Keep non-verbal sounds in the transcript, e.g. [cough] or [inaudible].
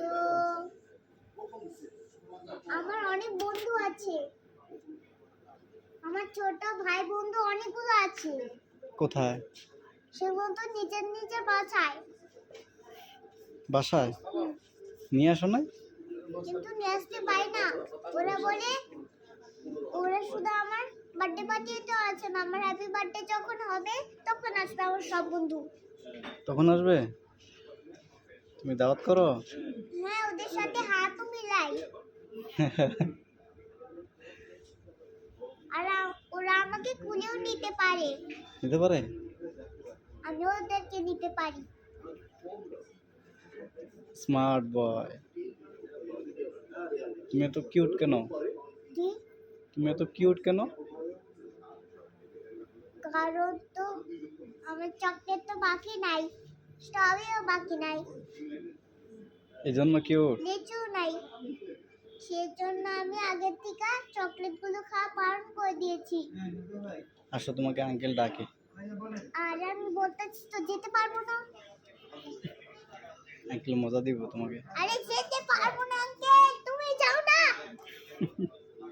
তো আমার অনেক বন্ধু আছে। আমার ছোট ভাই বন্ধু অনেকগুলো আছে। কোথায়? সেগুলো তো নিজের নিজের বাসায়। বাসায়? নিয়ে আসো না কিন্তু নিয়ে আসতে পারি না। ওরা বলে ওরা শুধু আমার বার্থডে পার্টি তো আছে আমার হ্যাপি বার্থডে যখন হবে তখন আসবে আমার সব বন্ধু। তখন আসবে? তুমি দাওয়াত করো? হ্যাঁ ওদের সাথে হাতও মিলাই। আর ওরা আমাকে কুলেও নিতে পারে। নিতে পারে? আমি ওদেরকে নিতে পারি। Smart boy. তুমি এত কিউট কেন? তুমি এত কিউট কেন? কারণ তো আমার চকলেট তো বাকি নাই স্ট্রবেরিও বাকি নাই। এই জন্য কিউট লিচু নাই। সেজন্য আমি আগের থেকে চকলেটগুলো খাওয়া বারণ করে দিয়েছি। আসো তোমাকে আঙ্কেল ডাকে। আর আমি বলতেছি তো যেতে পারব না। আঙ্কেল মজা দিব তোমাকে। আরে যেতে পারব না আঙ্কেল তুমি যাও না। [laughs]